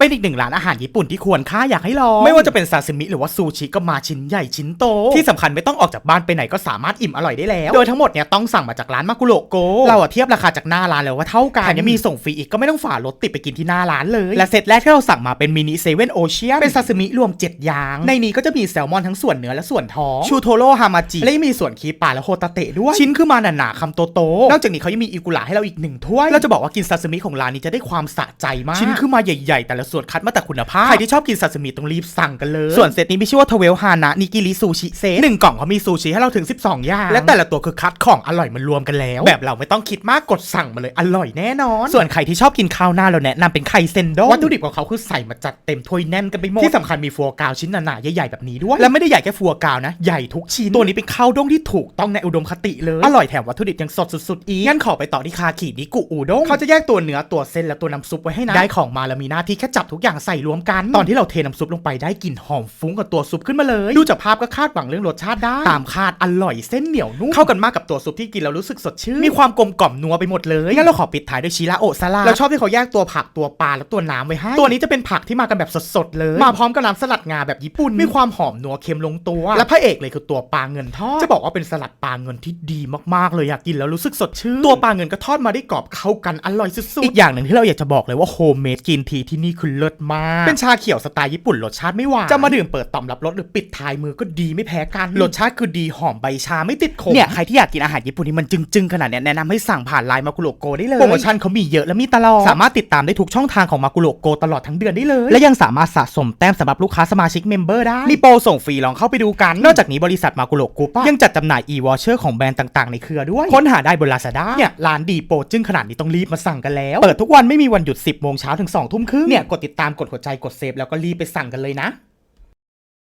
เป็นอีกหนึ่งร้านอาหารญี่ปุ่นที่ควรค่าอยากให้ลอง ไม่ว่าจะเป็นซาซิมิหรือว่าซูชิก็มาชิ้นใหญ่ชิ้นโต ที่สำคัญไม่ต้องออกจากบ้านไปไหนก็สามารถอิ่มอร่อยได้แล้ว โดยทั้งหมดเนี่ยต้องสั่งมาจากร้านมากุโรโกเราอะเทียบราคาจากหน้าร้านแล้วว่าเท่ากันแถมยังมีส่งฟรีอีกก็ไม่ต้องฝ่ารถติดไปกินที่หน้าร้านเลย และเซตแรกที่เราสั่งมาเป็นมินิเซเว่นโอเชียนเป็นซาซิมิรวม 7 อย่าง ในนี้ก็จะมีแซลมอนทั้งส่วนเนื้อและส่วนท้องชูโทโร่ฮามาจิและยังมีส่วนคีปลาและโฮตาเตะด้วยชิ้นคือมาหนาๆคำโตๆนอกจากนี้เขายังมีอิกุระให้เราอีกหนึ่งถ้วยเราจะบอกว่ากินซาซิมิของร้านนี้จะได้ความสะใจมากชิ้นคือมาใหญ่ๆแต่ละส่วนคัดมาแต่คุณภาพ ใครที่ชอบกินซาซิมิต้องรีบสั่งกันเลย ส่วนเซตนี้มีชื่อว่าทเวลฮานะนิกิริซูชิเซตหนึ่งกล่องเขามีซูชิให้เราถึง 12 อย่าง และแต่ละตัวคือคัดของอร่อยมันรวมกันแล้ว แบบเราไม่ต้องคิดมากกดสั่งมาเลยอร่อยแน่นอน ส่วนใครที่ชอบกินข้าวหน้าเราแนะนำเป็นไข่เซนโดวัตถุดิบของเขาคือใส่มาจัดเต็มถ้วยแน่นกันไปหมดที่สำคัญมีฟัวกราวชิ้นหนาๆใหญ่ๆแบบนี้ด้วยและไม่ได้ใหญ่แค่ฟัวกราวนะใหญ่ทุกชิ้นตัวนี้เป็นข้าวด้งที่ถูกต้องในอุดมคติเลยอร่อยแถมวัตถุดิบยังสดสุดๆอีกงั้นขอไปต่อที่คาขีนิกุอูด้งเขาจะแยกตัวเนื้อตัวเส้นและตัวน้ำซุปไว้ให้นะได้ของมาแล้วมีหน้าที่แค่จับทุกอย่างใส่รวมกัน ตอนที่เราเทน้ำซุปลงไปได้กลิ่นหอมฟุ้งกับตัวซุปขึ้นมาเลย ดูจากภาพก็คาดหวังเรื่องรสชาติได้ ตามคาดอร่อยเส้นเหนียวนุ่มเข้ากันมากกับตัวซุปที่กินแล้วรู้สึกสดชื่น มีความกลมกล่อมนัวไปหมดเลยงั้นเราขอปิดท้ายด้วยชิระโอะซาลาเราชอบที่เขาแยกตัวผักตัวปลาและตัวน้ำไว้ให้ ตัวนี้จะเป็นผักที่มากันแบบสดๆเลย มาพร้อมกับน้ำสลัดงาแบบญี่ปุ่น มีความหอมนัวเค็มลงตัว และพระเอกเลยคือตัวปลาเงินทอด จะบอกว่าเป็นสลัดปลาเงินที่ดีมากๆเลยอยากกินแล้วรู้สึกสดชื่น ตัวปลาเงินก็ทอดมาได้กรอบเข้ากันอร่อยสุดๆ อีกอย่างหนึ่งที่เราอยากจะบอกเลยว่าโฮมเมดกินทีที่นี่คือเลิศมาก เป็นชาเขียวสไตล์ญี่ปุ่นรสชาติไม่หวาน จะมาดื่มเปิดต่อมรับรสหรือปิดท้ายมือก็ดีไม่แพ้กัน รสชาติคือดีหอมใบชาไม่ติดขม เนี่ยใครที่อยากกินอาหารญี่ปุ่นที่มันจึงๆขนาดเนี้ยแนะนำให้สั่งผ่านไลน์มากุโรโกได้เลย โปรโมชั่นเขามีเยอะและมีตลอด สามารถติดตามได้ทุกช่องทางของมากุโรโกตลอดทั้งเดือนได้เลย และยังสามารถสะสมแต้มสำหรับลูกค้าสมาชิกเมมเบอร์ได้ มีโปรส่งฟรีลองเข้าไปดูกัน นอกจากนี้บริษัทมากุโรโกปยังจัดจำหน่าย e-voucher ของแบรนด์ต่างๆในเครือด้วย ค้นหาได้บน Lazada เนี่ยร้านดีโปรจึงขนาดนี้ต้องรีบมาสั่งกันแล้ว เปิดทุกวันไม่มีวันหยุด 10โมงเช้าถึง2ทุ่มครึ่งเนี่ยกดติดตามกดหัวใจกดเซฟแล้วก็รีบไปสั่งกันเลยนะ